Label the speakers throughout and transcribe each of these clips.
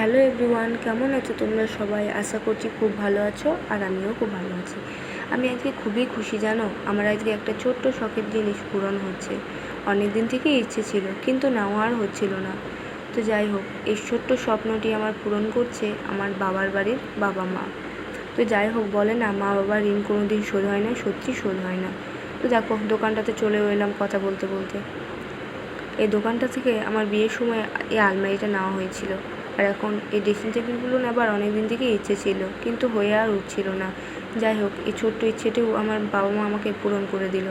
Speaker 1: Hello everyone কেমন আছো তোমরা সবাই? আশা করছি খুব ভালো আছো আর আমিও খুব ভালো আছি। আমি আজকে খুবই খুশি, জানো? আমার আজকে একটা ছোট্ট শখের জিনিস পূরণ হচ্ছে। অনেক দিন থেকেই ইচ্ছে ছিল, কিন্তু নাও আর হচ্ছিল না। তো যাই হোক, এই ছোট্ট স্বপ্নটি আমার পূরণ করছে আমার বাবার বাড়ির বাবা মা। তো যাই হোক, বলে না, মা বাবার ঋণ কোনো দিন শোধ হয় না, সত্যি শোধ হয় না। তো দেখো, দোকানটাতে চলেও এলাম কথা বলতে বলতে। এই দোকানটা থেকে আমার বিয়ের সময় এই আলমারিটা নেওয়া হয়েছিল। আর এখন এই ড্রেসিং টেবিলগুলো নেবার অনেক দিন থেকেই ইচ্ছে ছিল, কিন্তু হয়ে আর উঠছিল না। যাই হোক, এই ছোট্ট ইচ্ছেটিও আমার বাবা মা আমাকে পূরণ করে দিল।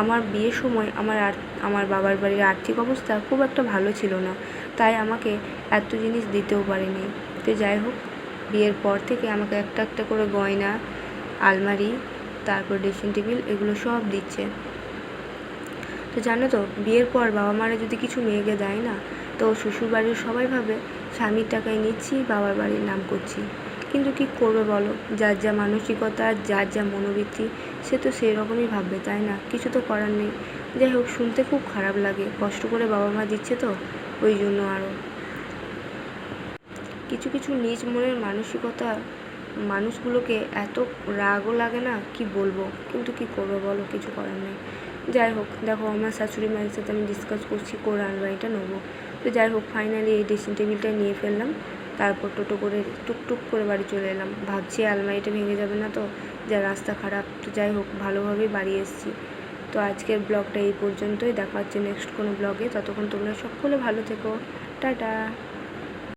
Speaker 1: আমার বিয়ের সময় আমার আর, আমার বাবার বাড়ির আর্থিক অবস্থা খুব একটা ভালো ছিল না, তাই আমাকে এত জিনিস দিতেও পারেনি। তো যাই হোক, বিয়ের পর থেকে আমাকে একটা একটা করে গয়না, আলমারি, তারপর ড্রেসিং টেবিল এগুলো সব দিচ্ছে। তো জানো তো, বিয়ের পর বাবা মারা যদি কিছু মেয়েকে দেয় না, তো শ্বশুর বাড়ির সবাই ভাবে স্বামীর টাকায় নিচ্ছি, বাবার বাড়ির নাম করছি। কিন্তু কী করবে বলো, যার যা মানসিকতা, যার যা মনোবৃত্তি, সে তো সেই রকমই ভাববে, তাই না? কিছু তো করার নেই। যাই হোক, শুনতে খুব খারাপ লাগে, কষ্ট করে বাবা মা দিচ্ছে তো, ওই জন্য আরও কিছু কিছু নিজ মনের মানসিকতা, মানুষগুলোকে এত রাগও লাগে না, কি বলব? কিন্তু কি করব বলো, কিছু করার নেই। যাই হোক, দেখো আমার শাশুড়ি মায়ের সাথে আমি ডিসকাস করছি কোন আলমারিটা নেব। তো যাই হোক ফাইনালি এই ড্রেসিং টেবিলটা নিয়ে ফেললাম। তারপর টোটো করে টুকটুক করে বাড়ি চলে এলাম। ভাবছি আলমারিটা ভেঙে যাবে না তো, যা রাস্তা খারাপ। তো যাই হোক, ভালোভাবেই বাড়ি এসেছি। তো আজকের ব্লগটা এই পর্যন্তই। দেখা হচ্ছে নেক্সট কোনো ব্লগে। ততক্ষণ তোমরা সকলে ভালো থেকো। টাটা।